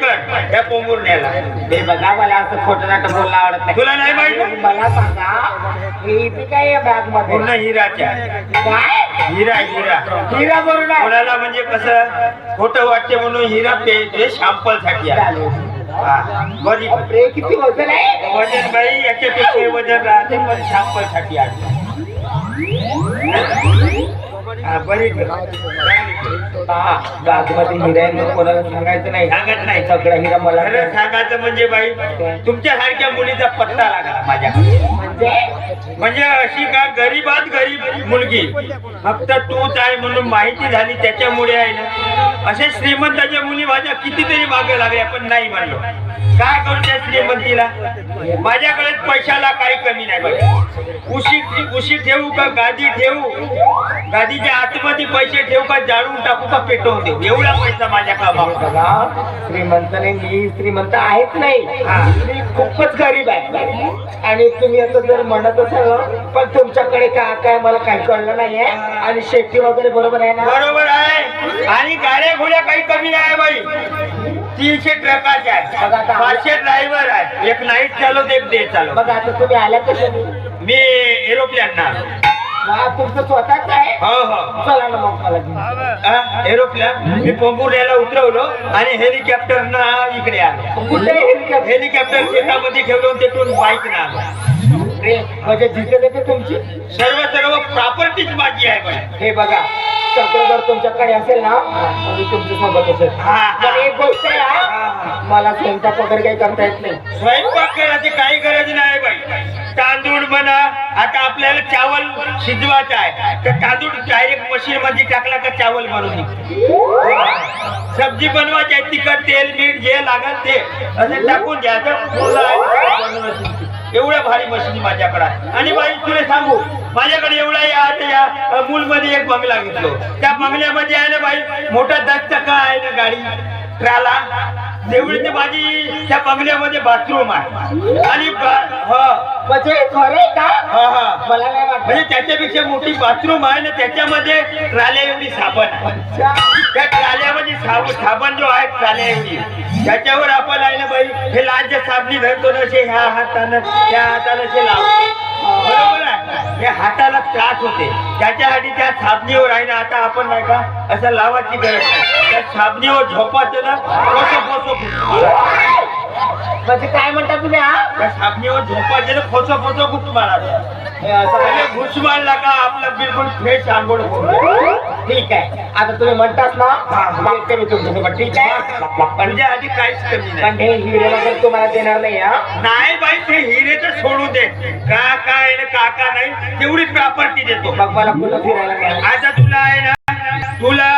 कर त्या पोंबुर्ण्याला हे बघा मला असं खोटं नाटक बोलणं आवडत नाही. तुला नाही माहीत? मला सांगा हे इथे काय बॅगमध्ये पूर्ण हिराच्या. काय? हिरा हिरा. हिरा बरोबर कोणाला म्हणजे कसं खोटं वाटते म्हणून हिरा ते शॅम्पलसाठी आहे बरी. बापरे किती वजन आहे? वजन बाई याच्यापेक्षा वजन राहते पण शॅम्पलसाठी आहे बरी. बॅगमध्ये हिरा आहे म्हणून कोणाला सांगायचं नाही? सांगत नाही. सगळा हिरा मला खरं सांगायचं म्हणजे बाई तुमच्या सारख्या मुलीचा पत्ता लागला माझ्याकडे म्हणजे? म्हणजे अशी का गरीबात गरीब मुलगी. फक्त तूच आहे म्हणून माहिती झाली त्याच्यामुळे आहे ना. अशा श्रीमंताच्या मुली माझ्या कितीतरी मागे लागल्या पण नाही म्हणलो. काय करू त्या श्रीमंतीला? माझ्याकडे पैशाला काही कमी नाही बघा उशी उशी ठेवू का? गादी ठेवू? गादीच्या आतमध्ये पैसे ठेवू का? जाळून टाकू का पेटवून देऊ? एवढा पैसा माझ्याकडे बघा श्रीमंत नाही मी श्रीमंत आहेच नाही. मी खूपच गरीब आहे. आणि तुम्ही आता जर म्हणत असाल पण तुमच्याकडे काय काय मला काही कळलं नाहीये. आणि शेती वगैरे बरोबर आहे ना? बरोबर आहे. आणि गाड्या घोड्या काही कमी नाही बाई. तीनशे ट्रकाचे बघा आहे आता- पाचशे ड्रायव्हर आहे एक नाईट चालवत एक डे चालवत. मग आता तुम्ही आल्या कशाने मी एरोप्लेन ना तुमचं स्वतःच आहे? हो हो. चला ना मग मला घेऊन. एरोप्लेन मी पोंबुर्याला उतरवलो आणि हेलिकॉप्टर ना इकडे आलो. कुठे हेलिकॉप्टर? हेलिकॉप्टर शेतामध्ये ठेवलो तिथून बाईक ना आलो. रे, म्हणजे जिथे तिथे तुमची? सर्व सर्व प्रॉपर्टीच माझी आहे बाई हे बघा सगळं जर तुमच्याकडे असेल ना तर मी तुमच्यासोबत असेल. हा, हा. पण एक गोष्ट आहे हा. मला स्वयंपाक वगैरे काही करता येत नाही. स्वयंपाक करायची काही गरज नाही बाई. तांदूळ म्हणा आता आपल्याला चावल शिजवायचं आहे. तर तांदूळ डायरेक्ट मशीन मध्ये टाकला का चावल बनवून सब्जी बनवायची आहे तिखट तेल मीठ जे लागल ते. असं टाकून घ्यायचं. एवढ्या भारी मशीन माझ्याकडे आणि बाई तुला सांगू माझ्याकडे एवढा या आता या मूलमध्ये एक बंगला घेतलो. त्या बंगल्यामध्ये आहे ना बाई मोठा दस्त चक्का आहे ना गाडी ट्राला. ते माझी त्या बंगल्यामध्ये बाथरूम आहे. आणि हो. म्हणजे खरं का? हा हा. मला नाही म्हणजे त्याच्यापेक्षा मोठी बाथरूम आहे ना त्याच्यामध्ये ट्राल्या एवढी साबण त्या ट्राल्यामध्ये साब साबण जो आहे ट्राल्या एवढी. त्याच्यावर आपण आहे ना बाई हे लहानच्या साबणी धरतो ना असे ह्या हातानं त्या हातानं असे लावतो. बरोबर आहे? हे हाताला त्रास होते. त्याच्यासाठी त्या साबणीवर आहे ना आता आपण नाही का असं लावायची गरज नाही. त्या साबणीवर झोपायचं ना फोसो फोसो म्हणजे काय म्हणता तुम्ही हा? त्या झोपायचं ना फोसो फोसो मारायचं हे असं म्हणजे. घुस मारला का आपलं बिलकुल फ्रेश आंघोळ होतो. ठीक आहे. आता तुम्ही म्हणताच ना मग येते मी तुमच्यासोबत ठीक आहे? म्हणजे आधी काहीच कमी नाही. पण हे हिरे वगैरे तुम्हाला देणार नाही हा? नाही बाई ते हिरे तर सोडू दे. काका आहे ना काका नाही तेवढी प्रॉपर्टी देतो. मग मला कुठं फिरायला आता तुला आहे ना तुला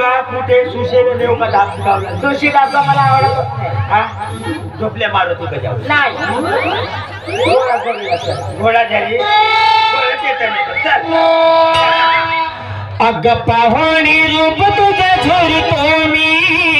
नेऊ का कुठे सुशेला का सुशिलाचा मला आवडत नाही. हा? झोपल्या मारत होतं जाऊ नाही. घोडा झाली नाही चल. अग पाहुणी रूप तुझं झुरतो मी.